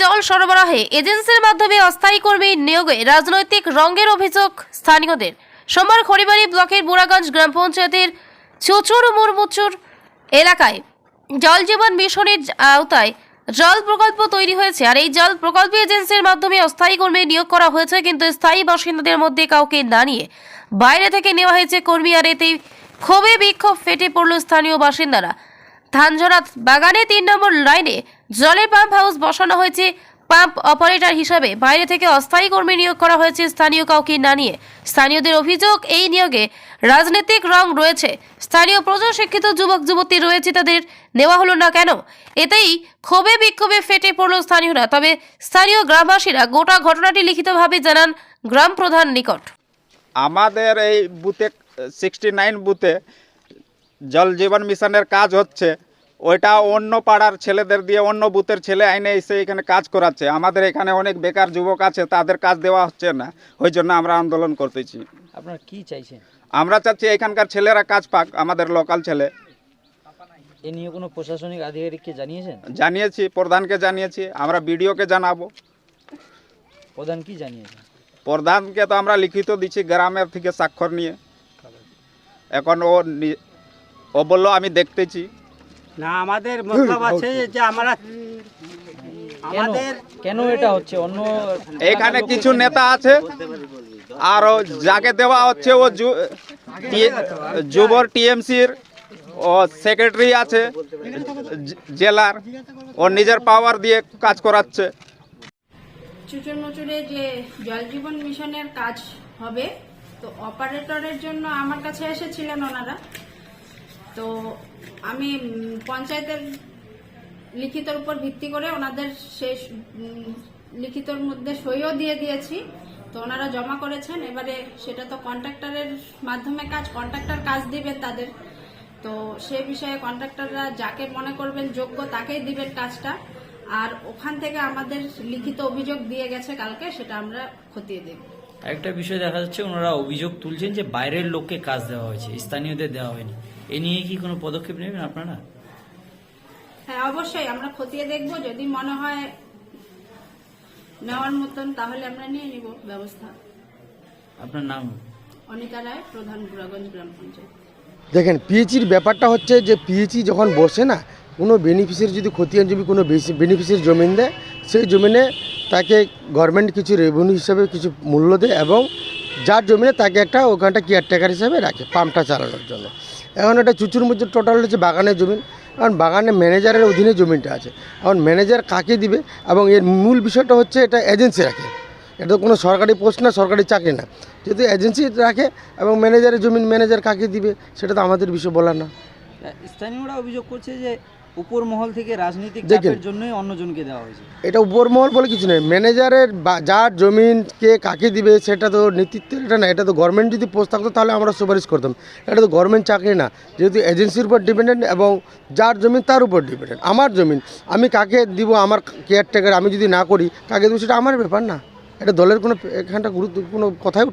জল সরবরাহে এজেন্সির মাধ্যমে অস্থায়ী কর্মী নিয়োগে রাজনৈতিক রঙের অভিযোগ স্থানীয়দের। সোমবার খড়িবাড়ি ব্লকের বুড়াগঞ্জ গ্রাম পঞ্চায়েতের চুচুর মুরমুচুর এলাকায় জল জীবন মিশনের আওতায় জল প্রকল্প তৈরি হয়েছে। আর এই জল প্রকল্প এজেন্সির মাধ্যমে অস্থায়ী কর্মী নিয়োগ করা হয়েছে, কিন্তু স্থায়ী বাসিন্দাদের মধ্যে কাউকে না নিয়ে বাইরে থেকে নেওয়া হয়েছে। কর্মী আর এতেই ক্ষোভে বিক্ষোভ ফেটে পড়ল স্থানীয় বাসিন্দারা। ধানঝরা বাগানে তিন নম্বর লাইনে জলের পাম্প হাউস বসানো হয়েছে। পাম্প অপারেটর হিসাবে বাইরে থেকে অস্থায়ী কর্মী নিয়োগ করা হয়েছে স্থানীয় কাউকে না নিয়ে। স্থানীয়দের অভিযোগ, এই নিয়োগে রাজনৈতিক রং রয়েছে। স্থানীয় প্রচুর শিক্ষিত যুবক, যুবতী রয়েছে তাদের। নেওয়া হলো না কেন? এতেই ক্ষোভে বিক্ষোভে ফেটে পড়ল স্থানীয়রা। তবে স্থানীয় গ্রামবাসীরা গোটা ঘটনাটি লিখিতভাবে জানান গ্রাম প্রধান নিকট। আমাদের এই বুথে সিক্সটি নাইন বুথে জল জীবন মিশনের কাজ হচ্ছে ওইটা অন্য পাড়ার ছেলেদের দিয়ে অন্য বুথের ছেলে আইনে এসে এখানে কাজ করাচ্ছে। আমাদের এখানে অনেক বেকার যুবক আছে তাদের কাজ দেওয়া হচ্ছে না। ওই জন্য আমরা আন্দোলন করতেছি। আপনারা কি চাইছেন? আমরা চাচ্ছি এখানকার ছেলেরা কাজ পাক আমাদের লোকাল ছেলে। এ নিয়ে কোনো প্রশাসনিক আধিকারিককে জানিয়েছেন? জানিয়েছি প্রধানকে জানিয়েছি আমরা বিডিওকে জানাব। প্রধান কি জানিয়েছেন? প্রধানকে তো আমরা লিখিত দিচ্ছি গ্রামের থেকে স্বাক্ষর নিয়ে। এখন ও ও বলল আমি দেখতেছি। না আমাদের মতলব আছে যে আমরা আমাদের কেন এটা হচ্ছে? অন্য এখানে কিছু নেতা আছে আর ও যাকে দেওয়া হচ্ছে ও যু- টি- যুবর টিএমসির ও সেক্রেটারি আছে জেলার। ও নিজের পাওয়ার দিয়ে কাজ করাচ্ছে। চুচুর মুচুরে যে জল জীবন মিশনের কাজ হবে তো অপারেটরের জন্য আমার কাছে এসেছিলেন ওনারা। তো আমি পঞ্চায়েতের লিখিতর উপর ভিত্তি করে ওনাদের উম, লিখিতর মধ্যে সইও দিয়ে দিয়েছি। তো ওনারা জমা করেছেন এবারে সেটা তো কন্ট্রাক্টরের মাধ্যমে কাজ কন্ট্রাক্টর কাজ দিবেন তাদের। তো সে বিষয়ে কন্ট্রাক্টররা যাকে মনে করবেন যোগ্য তাকেই দিবেন কাজটা। আর ওখান থেকে আমাদের লিখিত অভিযোগ দিয়ে গেছে কালকে সেটা আমরা খতিয়ে দেব একটা বিষয় দেখা যাচ্ছে ওনারা অভিযোগ তুলছেন যে বাইরের লোককে কাজ দেওয়া হয়েছে স্থানীয়দের দেওয়া হয়নি। এ নিয়ে কি কোনো পদক্ষেপ নেবেন আপনারা? হ্যাঁ অবশ্যই। আমরা খতিয়ে দেখব। যদি মনে হয় নেওয়ার মতন তাহলে আমরা নিয়ে নিব ব্যবস্থা। আপনার নাম? অনিতা রায় প্রধান বুড়াগঞ্জ গ্রাম পঞ্চায়েত। দেখেন পিএইচির ব্যাপারটা হচ্ছে যে পিএইচি যখন বসে না কোনো বেনিফিসিয়ারি যদি খতিয়ান জমি কোনো বেনিফিসিয়ারি জমিন দেয় সেই জমিনে তাকে গভর্নমেন্ট কিছু রেভিনিউ হিসাবে কিছু মূল্য দেয় এবং যার জমিনে তাকে একটা ওখানটা কেয়ারটেকার হিসাবে রাখে পাম্পটা চালানোর জন্য। এখন এটা চুচুর মুচুর টোটাল হচ্ছে বাগানের জমিন। কারণ বাগানে ম্যানেজারের অধীনে জমিনটা আছে। এখন ম্যানেজার কাকে দিবে এবং এর মূল বিষয়টা হচ্ছে এটা এজেন্সি রাখে। এটা তো কোনো সরকারি পোস্ট না, সরকারি চাকরি না। যেহেতু এজেন্সি রাখে এবং ম্যানেজারের জমিন ম্যানেজার কাকে দিবে, সেটা তো আমাদের বিষয় বলার না। স্থানীয়রা অভিযোগ করছে যে উপর মহল থেকে রাজনৈতিক। চাপের জন্যই অন্যজনকে দেওয়া হয়েছে। এটা উপরমহল বলে কিছু নেই। ম্যানেজারের যার জমিন কে কাকে দিবে সেটা তো নেতৃত্বের এটা না এটা তো গভর্নমেন্ট যদি পোস্ট থাকতো তাহলে আমরা সুপারিশ করতাম। এটা তো গভর্নমেন্ট চাকরি না। যেহেতু এজেন্সির উপর ডিপেন্ডেন্ট এবং যার জমিন তার উপর ডিপেন্ডেন্ট আমার জমিন আমি কাকে দিব আমার কেয়ারটেকার আমি যদি না করি কাকে দেবো সেটা আমার ব্যাপার না। এটা দলের কোনো এখানটা গুরুত্ব কোনো কথাই